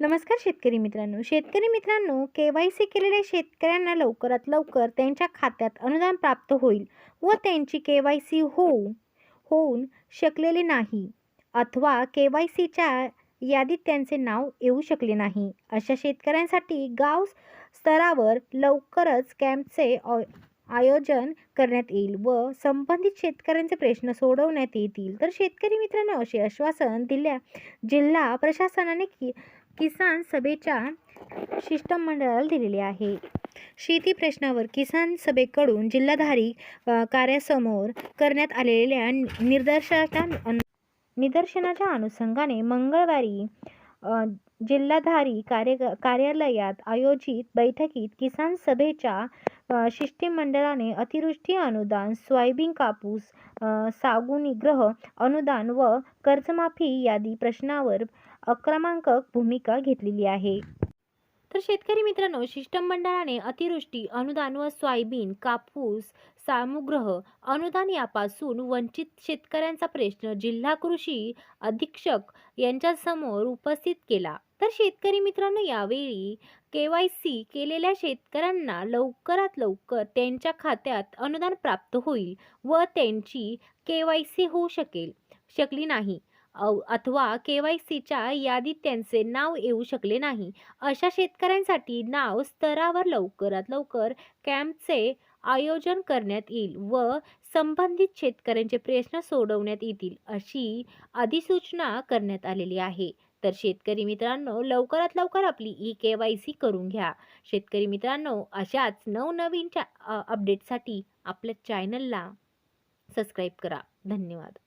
नमस्कार शेतकरी मित्रांनो. शेतकरी मित्रांनो के वाय सी केलेल्या शेतकऱ्यांना लवकरात लवकर त्यांच्या खात्यात अनुदान प्राप्त होईल व त्यांची के वाय सी होऊ होऊन शकलेली नाही अथवा के वाय सीच्या यादीत त्यांचे नाव येऊ शकले नाही. अशा शेतकऱ्यांसाठी गाव स्तरावर लवकरच कॅम्पचे आयोजन करण्यात येईल व संबंधित शेतकऱ्यांचे प्रश्न सोडवण्यात येतील. तर शेतकरी मित्रांनो असे आश्वासन दिल्या जिल्हा प्रशासनाने की किसान सभेच्या शिष्टमंडळाला दिलेले आहे. शेती प्रश्नावर किसान सभेकडून जिल्हाधारी कार्यासमोर करण्यात आलेल्या निदर्शनाच्या निदर्शनाच्या अनुषंगाने मंगळवारी जिल्हाधारी कार्य कार्यालयात आयोजित बैठकीत किसान सभेच्या शिष्टमंडळाने अतिवृष्टी अनुदान सोयाबीन कापूस सागुनिग्रह अनुदान व कर्जमाफी यादी प्रश्नावर आक्रमक भूमिका घेतलेली आहे. तर शेतकरी मित्रांनो शिष्टमंडळाने अतिवृष्टी अनुदान व सोयाबीन कापूस सामुग्रह अनुदान यापासून वंचित शेतकऱ्यांचा प्रश्न जिल्हा कृषी अधीक्षक यांच्यासमोर उपस्थित केला. तर शेतकरी मित्रांनो यावेळी के वाय सी केलेल्या शेतकऱ्यांना लवकरात लवकर त्यांच्या खात्यात अनुदान प्राप्त होईल व त्यांची के वाय सी होऊ शकेल शकली नाही. अथवा के वाय सीच्या यादीत त्यांचे नाव येऊ शकले नाही. अशा शेतकऱ्यांसाठी नाव स्तरावर लवकरात लवकर कॅम्पचे आयोजन करण्यात येईल व संबंधित शेतकऱ्यांचे प्रश्न सोडवण्यात येतील अशी अधिसूचना करण्यात आलेली आहे. तर शेतकरी मित्रांनो लवकरात लवकर आपली ई के वाय सी करून घ्या. शेतकरी मित्रांनो अशाच नवनवीन अपडेटसाठी आपल्या चॅनलला सबस्क्राईब करा. धन्यवाद.